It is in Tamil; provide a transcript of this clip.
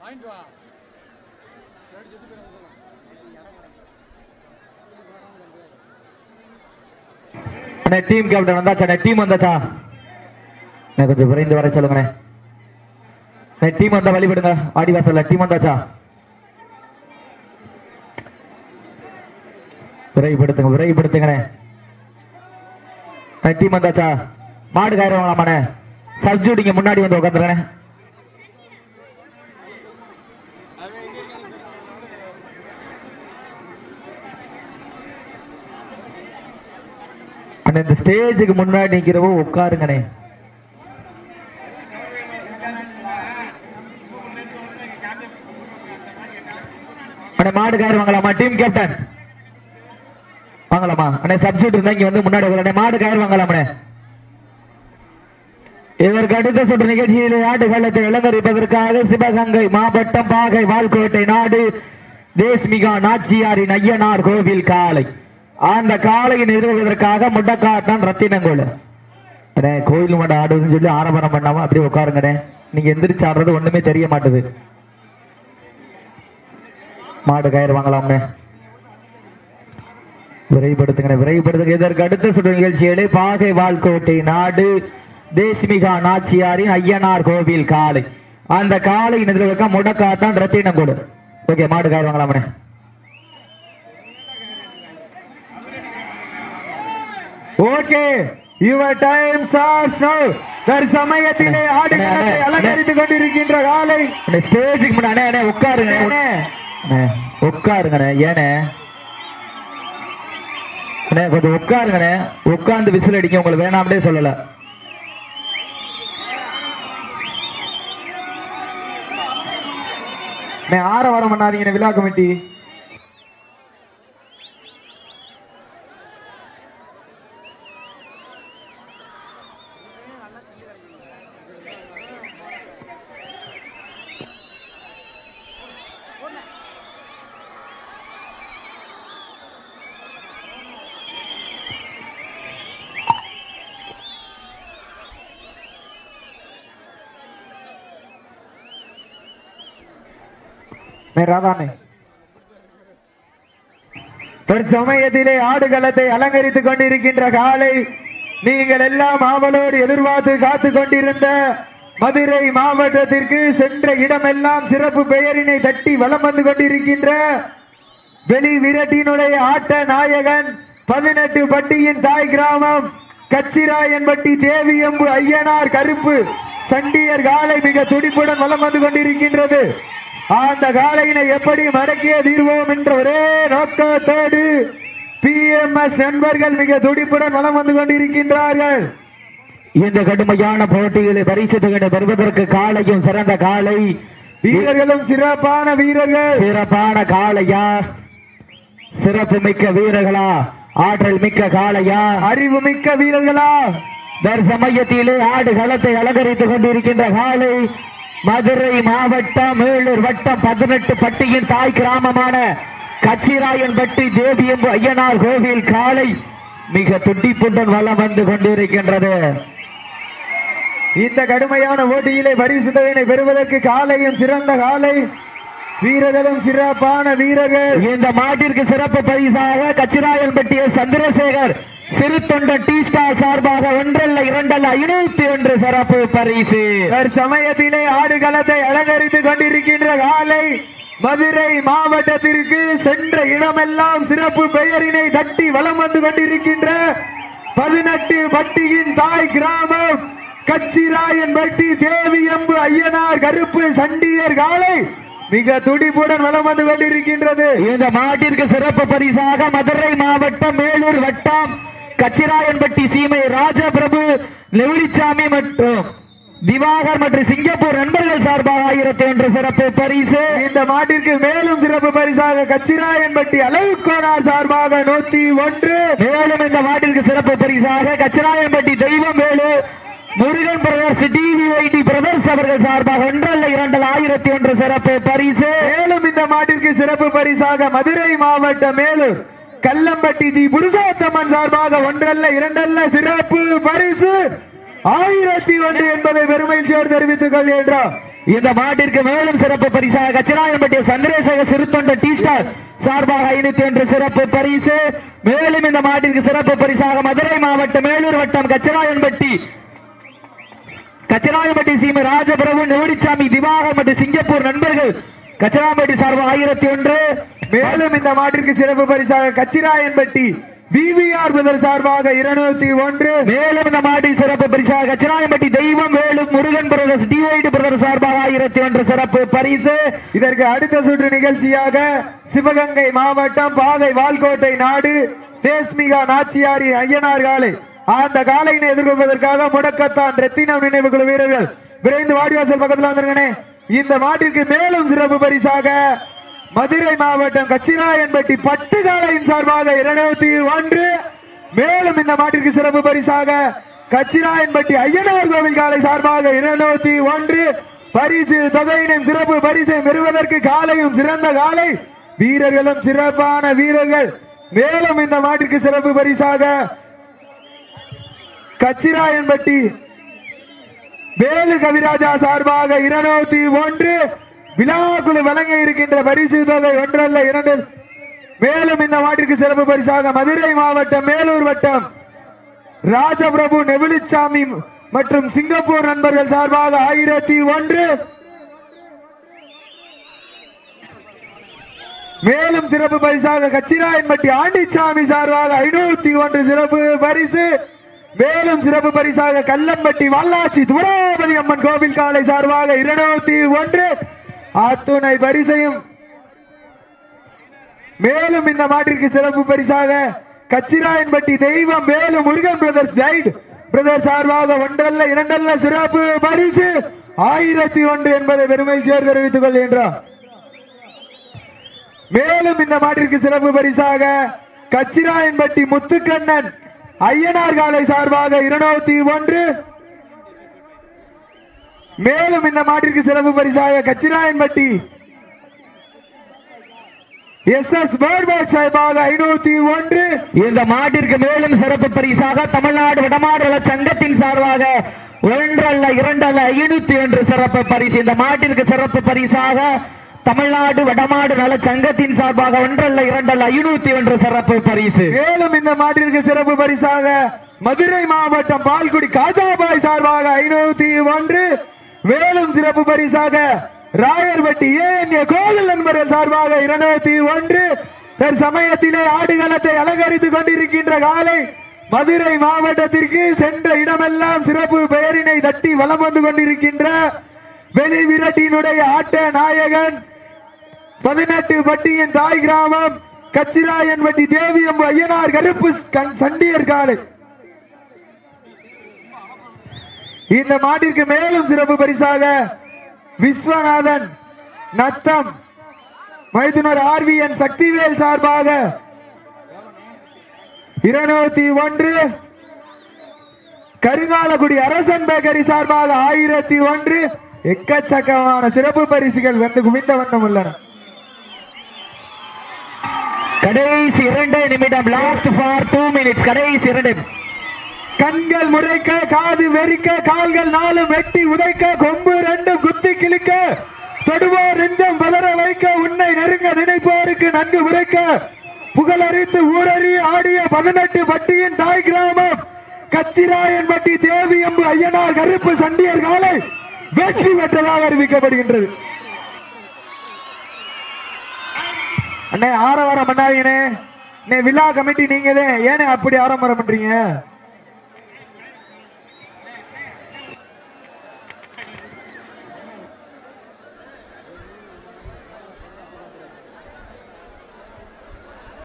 வாங்கிட்டு வா. சொல்லலாம் அண்ணே டீம் கேப்டன் வந்தாச்சா? அண்ணே டீம் வந்தாச்சா? கொஞ்சம் விரைந்து வர சொல்லுங்கண்ணே. டீம் வந்தா வழிபடுங்க. ஆடிவாசல்ல டீம் வந்தாச்சா? விரைவுபடுத்துங்க விரைவுபடுத்துங்கண்ணே. டீம் வந்தாச்சா? மாடு கயிறு வாங்கலாமாண்ணே? சப்ஜூடிங்க முன்னாடி வந்து உட்காந்துருங்கண்ணே அண்ணே இந்த ஸ்டேஜுக்கு முன்னாடி நிக்கிறவோ உட்காருங்கண்ணே. அண்ணே மாடு வாங்கலாமா? Team captain. வாங்கலாமா? அண்ணே சப்ஜூட் இருந்தா இங்க வந்து முன்னாடி உட்காரு. அண்ணே மாடு வாங்கலாமண்ணே இதற்கு அடுத்த சுற்று நிகழ்ச்சியில் காலத்தை இளங்கரிப்பதற்காக சிவகங்கை மாவட்டம் பாகை வால்கோட்டை நாடு தேஸ்மிகா நாச்சியாரின் ஐயனார் கோவில் காளை. அந்த காளையை நிறுவுவதற்காக முட்டக்காட்டான் ரத்தினங்கோல் கோயில் மட்டும் ஆடுவதுன்னு சொல்லி ஆரம்பரம் பண்ணாம அப்படியே உட்காருங்கண்ணே நீங்க எந்திரிச்சு ஆடுறது ஒண்ணுமே தெரிய மாட்டுது. மாடு கயிறு வாங்கலாம்ண்ணே விரைவுபடுத்துங்க விரைவுபடுத்துங்க. இதற்கு அடுத்த சுற்று நிகழ்ச்சியிலே பாகை வால்கோட்டை நாடு தேஸ்மிகா நாச்சியாரின் ஐயனார் கோவில் காளை. அந்த காளை நிறுவக்க முடக்காத்தான் ரத்தினம் கொடு. ஓகே மாடு காய் வாங்கலாமனே. Okay your time starts now. தற்சமயத்திலே ஆடுகளத்தை அலங்கரித்துக் கொண்டிருக்கின்ற காலை ஸ்டேஜுக்கு முன்னாடி அண்ணே உட்காருங்க. உட்காருங்கண்ணே ஏனே? கொஞ்சம் உட்காருங்கண்ணே. உட்கார்ந்து விசில் அடிக்க உங்களுக்கு வேணாம்னே சொல்லல. ஆரவாரம் பண்ணாதீங்க விழா கமிட்டி அண்ணே, ராதாண்ணே தற்சமயத்திலே ஆடுகளத்தை அலங்கரித்துக் கொண்டிருக்கின்ற காலை நீங்கள் எல்லாம் ஆவலோடு எதிர்பார்த்து காத்து கொண்டிருந்த மதுரை மாவட்டத்திற்கு சென்ற இடமெல்லாம் சிறப்பு பெயரினை தட்டி வலம் வந்து கொண்டிருக்கின்ற வெளி விரட்டினுடைய ஆட்ட நாயகன் பதினெட்டு பட்டியின் தாய் கிராமம் கச்சிராயன்பட்டி தேவியம்பு ஐயனார் கருப்பு சண்டியர் காலை மிக துடிப்புடன் வலம் வந்து கொண்டிருக்கின்றது. அந்த காலையினை எப்படி மடக்கிய தீர்வோம் என்ற ஒரே நோக்கத்தோடு பிஎம்எஸ் நண்பர்கள் மிக துடிப்புடன் வலம் வந்து கொண்டிருக்கின்றார்கள். இந்த கடுமையான போட்டிகளை பரிசு பெறுவதற்கு காலையும் சிறந்த காலை வீரர்களும் சிறப்பான வீரர்கள். சிறப்பான காளையா? சிறப்பு மிக்க வீரர்களா? ஆற்றல் மிக்க காளையா? அறிவு மிக்க வீரர்களா? தற்சமயத்திலே ஆடு களத்தை அலங்கரித்துக் கொண்டிருக்கின்ற காலை மதுரை மாவட்டம் மேலூர் வட்டம் பதினெட்டு பட்டியின் தாய் கிராமமான கச்சிராயன்பட்டி தேவியம்பு ஐயனார் கோவில் காலை மிக துட்டிப்புடன் வலம் வந்து கொண்டிருக்கின்றது. இந்த கடுமையான போட்டியிலே பரிசு தொகையினை பெறுவதற்கு காலையும் சிறந்த காலை வீரர்களும் சிறப்பான வீரர்கள். இந்த மாட்டிற்கு சிறப்பு பரிசாக கச்சிராயன்பட்டிய சந்திரசேகர் சிறு தொண்டன் டி ஸ்டார் சார்பாக ஒன்றல்ல இரண்டல்ல ஐநூத்தி ஒன்று சிறப்பு பரிசு. சமயத்திலே ஆடுகளத்தை அலங்கரித்துக் கொண்டிருக்கின்ற காலை மதுரை மாவட்டத்திற்கு சென்ற இடமெல்லாம் சிறப்பு பெயரினை தட்டி வலம் வந்து கொண்டிருக்கின்ற பதினெட்டு பட்டியின் தாய் கிராமம் கச்சிராயன்பட்டி தேவியம்பு ஐயனார் கருப்பு சண்டியர் காலை மிக துடிப்புடன் வலம் வந்து கொண்டிருக்கின்றது. இந்த மாட்டிற்கு சிறப்பு பரிசாக மதுரை மாவட்டம் மேலூர் வட்டம் கச்சிராயன்பட்டி சீமை ராஜபிரபு நெவிலிச்சாமி மற்றும் திவாகர் மற்றும் சிங்கப்பூர் நண்பர்கள் சார்பாக ஆயிரத்தி ஒன்று சிறப்பு பரிசு. இந்த மாட்டிற்கு மேலும் சிறப்பு பரிசாக கச்சிராயன்பட்டி அளவுக்கோனார் சார்பாக நூத்தி ஒன்று. மேலும் இந்த மாட்டிற்கு சிறப்பு பரிசாக கச்சிராயன்பட்டி தெய்வம் Velu Murugan brothers TVID brothers அவர்கள் சார்பாக ஒன்றல்ல இரண்டல் ஆயிரத்தி ஒன்று சிறப்பு பரிசு. மேலும் இந்த மாட்டிற்கு சிறப்பு பரிசாக மதுரை மாவட்டம் மேலும் கல்லம்பட்டி ஜி புருஷோத்தமன் சார்பாக ஒன்றல்ல இரண்டல்ல சிறப்பு பரிசு. ஆயிரத்தி ஒன்று என்பதை பெருமையில் தெரிவித்துக் கொள்கின்றோம். இந்த மாட்டிற்கு மேலும் சிறப்பு பரிசாக கச்சிராயம்பட்டி சந்திரசேக சிறுத்தொண்ட டி ஸ்டார் சார்பாக ஐநூத்தி ஒன்று சிறப்பு பரிசு. மேலும் இந்த மாட்டிற்கு சிறப்பு பரிசாக மதுரை மாவட்டம் மேலூர் வட்டம் கச்சிராயன்பட்டி கச்சராயம்பட்டி சீம ராஜபிரபு நெவடிச்சாமி திவாகர் மற்றும் சிங்கப்பூர் நண்பர்கள். கச்சராம்பட்டி சார்பாக ஆயிரத்தி ஒன்று. மேலும் இந்த மாட்டிற்கு சிறப்பு பரிசாக கச்சிராயன்பட்டி பிவிஆர் பிரதர் சார்பாக இருநூத்தி ஒன்று. மேலும் இந்த மாட்டின் சிறப்பு பரிசாக கச்சிராயம்பட்டி தெய்வம் வேலும் முருகன் பிரதர்ஸ் டிவைடு பிரதர் சார்பாக ஆயிரத்தி ஒன்று சிறப்பு பரிசு. இதற்கு அடுத்த சுற்று நிகழ்ச்சியாக சிவகங்கை மாவட்டம் பாகை வால்கோட்டை நாடு தேஸ்மிகா நாச்சியாரி ஐயனார் காலை. அந்த காலையினை எதிர்கொள்வதற்காக முடக்கத்தான் ரத்தினம் நினைவு குழு வீரர்கள் விரைந்து வாடிவாசல் பக்கத்தில் வந்திருக்கனே இந்த மாட்டிற்கு மேலும் சிறப்பு பரிசாக மதுரை மாவட்டம் கச்சிராயன்பட்டி பட்டுக்காலையின் சார்பாக இருநூத்தி ஒன்று. மேலும் இந்த மாட்டிற்கு சிறப்பு பரிசாக கச்சிராயன்பட்டி ஐயனார் கோவில் காலை சார்பாக இருநூத்தி ஒன்று. பரிசு தொகையினையும் சிறப்பு பரிசை பெறுவதற்கு காலையும் சிறந்த காலை. வீரர்களும் சிறப்பான வீரர்கள். மேலும் இந்த மாட்டிற்கு சிறப்பு பரிசாக கச்சிராயன்பட்டி வேலு கவிராஜா சார்பாக இருநூத்தி ஒன்று. விழாக்குழு வழங்க இருக்கின்ற பரிசு தொகை ஒன்றல்ல இரண்டில். மேலும் இந்த மாட்டிற்கு சிறப்பு பரிசாக மதுரை மாவட்டம் மேலூர் வட்டம் ராஜபிரபு நெவிலிச்சாமி மற்றும் சிங்கப்பூர் நண்பர்கள் சார்பாக ஆயிரத்தி ஒன்று. மேலும் சிறப்பு பரிசாக கச்சிராயன்பட்டி ஆண்டிச்சாமி சார்பாக ஐநூத்தி ஒன்று சிறப்பு பரிசு. மேலும் சிறப்பு பரிசாக கல்லம்பட்டி வல்லாச்சி துராபதி அம்மன் கோவில் காலை சார்பாக இருநூத்தி ஒன்று. அத்துணை பரிசையும் மேலும் இந்த மாட்டிற்கு சிறப்பு பரிசாக கச்சிராயன்பட்டி தெய்வம் மேலும் முருகன் பிரதர்ஸ் கைட் பிரதர் சார்பாக ஒன்றல்ல இரண்டல்ல சிறப்பு பரிசு ஆயிரத்தி ஒன்று என்பதை பெருமை சேர் தெரிவித்துக் கொள்கின்றார். மேலும் இந்த மாட்டிற்கு சிறப்பு பரிசாக கச்சிராயன்பட்டி முத்துக்கண்ணன் ஐயனார் காலை சார்பாக இருநூத்தி ஒன்று மேலும் இந்த மாட்டிற்கு சிறப்பு பரிசாக கச்சிராயன்பட்டி எஸ் எஸ் பேர்பேக் சார்பாக ஐநூத்தி ஒன்று. இந்த மாட்டிற்கு மேலும் சிறப்பு பரிசாக தமிழ்நாடு வடமாடல சங்கத்தின் சார்பாக ஒன்றல்ல இரண்டல்ல ஐநூத்தி ஒன்று சிறப்பு பரிசு. இந்த மாட்டிற்கு சிறப்பு பரிசாக தமிழ்நாடு வடமாடு நல சங்கத்தின் சார்பாக ஒன்றல்ல இரண்டல்ல ஐநூத்தி ஒன்று சிறப்பு பரிசு. மேலும் இந்த மாட்டிற்கு சிறப்பு பரிசாக மதுரை மாவட்டம் பால்குடி காஜாபாய் சார்பாக ஐநூத்தி ஒன்று. மேலும் சிறப்பு பரிசாக ராயர்பட்டி ஏஎன்ஏ கோவில் நண்பர்கள் சார்பாக இருநூத்தி ஒன்று தற்சமயத்திலே ஆடுகளத்தை அலங்கரித்துக் கொண்டிருக்கின்ற காலை மதுரை மாவட்டத்திற்கு சென்ற இடமெல்லாம் சிறப்பு பெயரினை தட்டி வலம் வந்து கொண்டிருக்கின்ற வெளி விரட்டினுடைய ஆட்ட நாயகன் பதினெட்டு பட்டியின் தாய் கிராமம் கச்சிராயன்பட்டி தேவியம் ஐயனார் கருப்பு கண்- சண்டியர் காலை. இந்த மாட்டிற்கு மேலும் சிறப்பு பரிசாக விஸ்வநாதன் நத்தம் மைதுனர் ஆர்விஎன் சக்திவேல் சார்பாக இருநூத்தி ஒன்று கருங்காலக்குடி அரசன் பேக்கரி சார்பாக ஆயிரத்தி ஒன்று. எக்கச்சக்கமான சிறப்பு பரிசுகள் வந்து குவிந்த வண்ணம் உள்ளன. கடைசி இரண்டு நிமிடம் லாஸ்ட் ஃபார் டூ மினிட்ஸ் கடைசி இரண்டு கண்கள் முறைக்க காது வெறிக்க கால்கள் நாலு வெட்டி உதைக்க கொம்பு ரெண்டும் குத்தி கிழிக்க தொடுவோர் நெஞ்சம் வளர வைக்க உன்னை நெருங்க நினைப்போருக்கு நன்கு உரைக்க புகழறிந்து ஊரறி ஆடிய பதினெட்டு பட்டியின் தாய் கிராமம் கச்சிராயன்பட்டி தேவியம்பு ஐயனார் கருப்பு சண்டியர் காலை வெற்றி பெற்றதாக அறிவிக்கப்படுகின்றது. அண்ணே ஆரவாரம் பண்ணாதீங்கண்ணே. விழா கமிட்டி நீங்க ஏனே அப்படி ஆரம்பரம் பண்றீங்க?